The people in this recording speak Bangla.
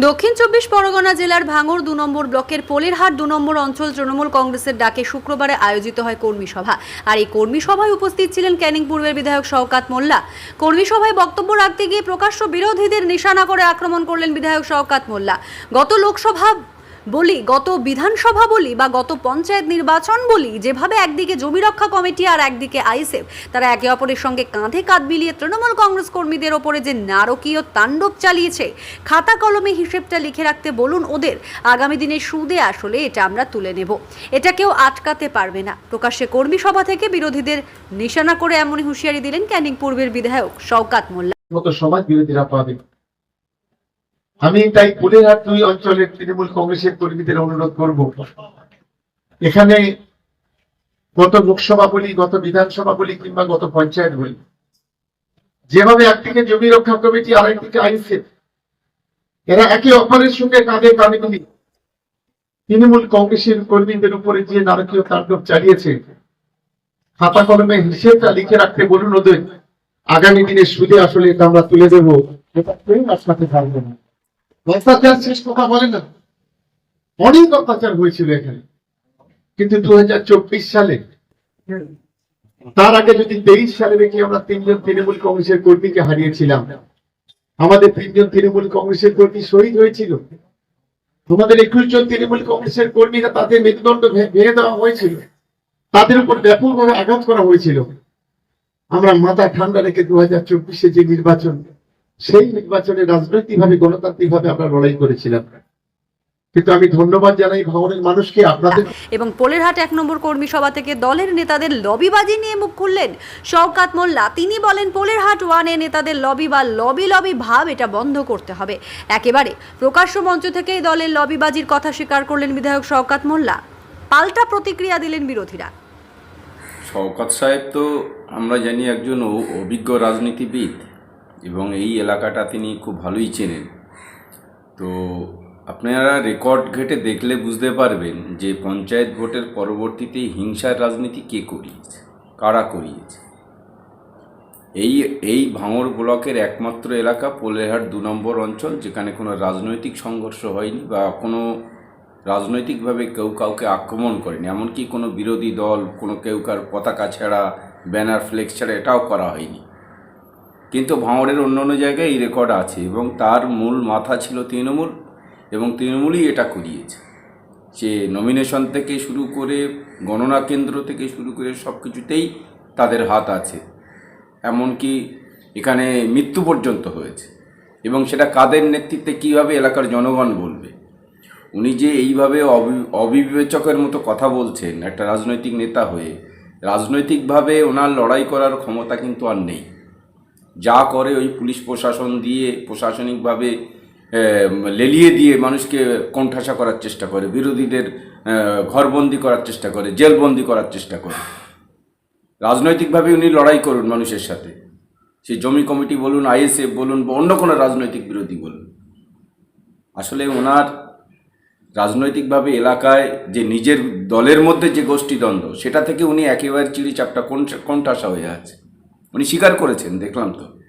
দক্ষিণ চব্বিশ পরগনা জেলার ভাঙর দু নম্বর ব্লকের পোলেরহাট দু নম্বর অঞ্চল তৃণমূল কংগ্রেসের ডাকে শুক্রবারে আয়োজিত হয় কর্মী সভা। আর এই কর্মী সভায় উপস্থিত ছিলেন ক্যানিং পূর্বের বিধায়ক শওকাত মোল্লা। কর্মী সভায় বক্তব্য রাখতে গিয়ে প্রকাশ্য বিরোধীদের নিশানা করে আক্রমণ করলেন বিধায়ক শওকাত মোল্লা। গত লোকসভা বলি, গত বিধানসভা বলি বা গত পঞ্চায়েত নির্বাচন বলি, যেভাবে একদিকে জমি রক্ষা কমিটি আর একদিকে আইসেফ তারা একে অপরের সঙ্গে কাঁধে কাঁধ মিলিয়ে তৃণমূল কংগ্রেস কর্মীদের ওপরে যে নারকীয় তাণ্ডব চালিয়েছে, খাতা কলমে হিসেবটা লিখে রাখতে বলুন ওদের। আগামী দিনে সুদে আসলে এটা আমরা তুলে নেব। এটা কেউ আটকাতে পারবে না। প্রকাশ্যে কর্মী সভা থেকে বিরোধীদের নিশানা করে এমনই হুঁশিয়ারি দিলেন ক্যানিং পূর্বের বিধায়ক শওকাত মোল্লা। সমাজ বিরোধীরা পাবে আমি তাই পুলেরহাট দুই অঞ্চলের তৃণমূল কংগ্রেসের কর্মীদের অনুরোধ করব। এখানে গত লোকসভা বলি, গত বিধানসভা বলি কিংবা গত পঞ্চায়েত বলি, যেভাবে একদিকে জমি রক্ষা কমিটি আর একদিকে আইসে এরা একে অপরের সঙ্গে কাঁধে কাঁধে মিলি তৃণমূল কংগ্রেসের কর্মীদের উপরে যে নারকীয় তাণ্ডব চালিয়েছে, খাতা কলমে হিসেবটা লিখে রাখতে বলুন ওদের। আগামী দিনে সুদে আসলে এটা আমরা তুলে দেবো। এটা কেউ আটকাতে পারবে না। অত্যাচার শেষ কথা বলে না। অনেক অত্যাচার হয়েছিল এখানে। কিন্তু দু সালে, তার আগে যদি তেইশ সালে দেখি আমরা তিনজন তৃণমূল কংগ্রেসের কর্মীকে হারিয়েছিলাম। আমাদের তিনজন তৃণমূল কংগ্রেসের কর্মী শহীদ হয়েছিল। তোমাদের একুশ জন তৃণমূল কংগ্রেসের কর্মীরা তাদের মেরুদণ্ড ভেঙে দেওয়া হয়েছিল। তাদের উপর ব্যাপকভাবে আঘাত করা হয়েছিল। আমরা মাথা ঠান্ডা রেখে দু হাজার চব্বিশে যে নির্বাচন সেই নির্বাচনে রাজনৈতিক ভাবে গণতান্ত্রিক ভাবে আমরা লড়াই করেছিলাম। কিন্তু আমি ধন্যবাদ জানাই ভাঙনের মানুষকে আপনাদের। এবং পোলেরহাট এক নম্বর কর্মী সভা থেকে দলের নেতাদের লবিবাজি নিয়ে মুখ খুললেন শওকাত মোল্লা। তিনি বলেন পোলেরহাট ওয়ানে নেতাদের লবি বা লবি লবি ভাব এটা বন্ধ করতে হবে। একেবারে প্রকাশ্য মঞ্চ থেকেই দলের লবিবাজির কথা স্বীকার করলেন বিধায়ক শওকাত মোল্লা। পাল্টা প্রতিক্রিয়া দিলেন বিরোধীরা। শওকত সাহেব তো আমরা জানি একজন অভিজ্ঞ রাজনীতিবিদ। এবং এই এলাকাটা তিনি খুব ভালোই চেনেন। তো আপনারা রেকর্ড ঘেটে দেখলে বুঝতে পারবেন যে পঞ্চায়েত ভোটের পরবর্তীতে হিংসার রাজনীতি কে করিয়েছে, কারা করিয়েছে। এই এই ভাঙড় ব্লকের একমাত্র এলাকা পোলেরহাট দু নম্বর অঞ্চল, যেখানে কোনো রাজনৈতিক সংঘর্ষ হয়নি বা কোনো রাজনৈতিকভাবে কেউ কাউকে আক্রমণ করেনি। এমনকি কোনো বিরোধী দল, কোনো কেউ কার পতাকা ছেঁড়া, ব্যানার, ফ্লেক্স ছাড়া এটাও করা হয়নি। কিন্তু ভাঙড়ের অন্য অন্য জায়গায় এই রেকর্ড আছে এবং তার মূল মাথা ছিল তৃণমূল এবং তৃণমূলই এটা করিয়েছে। সে নমিনেশন থেকে শুরু করে, গণনা কেন্দ্র থেকে শুরু করে সব কিছুতেই তাদের হাত আছে। এমনকি এখানে মৃত্যু পর্যন্ত হয়েছে। এবং সেটা কাদের নেতৃত্বে কীভাবে এলাকার জনগণ বলবে? উনি যে এইভাবে অবি- অবিবেচকের মতো কথা বলছেন, একটা রাজনৈতিক নেতা হয়ে, রাজনৈতিকভাবে ওনার লড়াই করার ক্ষমতা কিন্তু আর নেই। যা করে ওই পুলিশ প্রশাসন দিয়ে প্রশাসনিকভাবে লেলিয়ে দিয়ে মানুষকে কোণঠাসা করার চেষ্টা করে, বিরোধীদের ঘরবন্দি করার চেষ্টা করে, জেলবন্দি করার চেষ্টা করে। রাজনৈতিকভাবে উনি লড়াই করুন মানুষের সাথে। সে জমি কমিটি বলুন, আইএসএফ বলুন বা অন্য কোনো রাজনৈতিক বিরোধী বলুন। আসলে ওনার রাজনৈতিকভাবে এলাকায় যে নিজের দলের মধ্যে যে গোষ্ঠীদ্বন্দ্ব, সেটা থেকে উনি একেবারে চিড়ি চাপটা কোনটাসা হয়ে আছে। উনি স্বীকার করেছেন দেখলাম তো।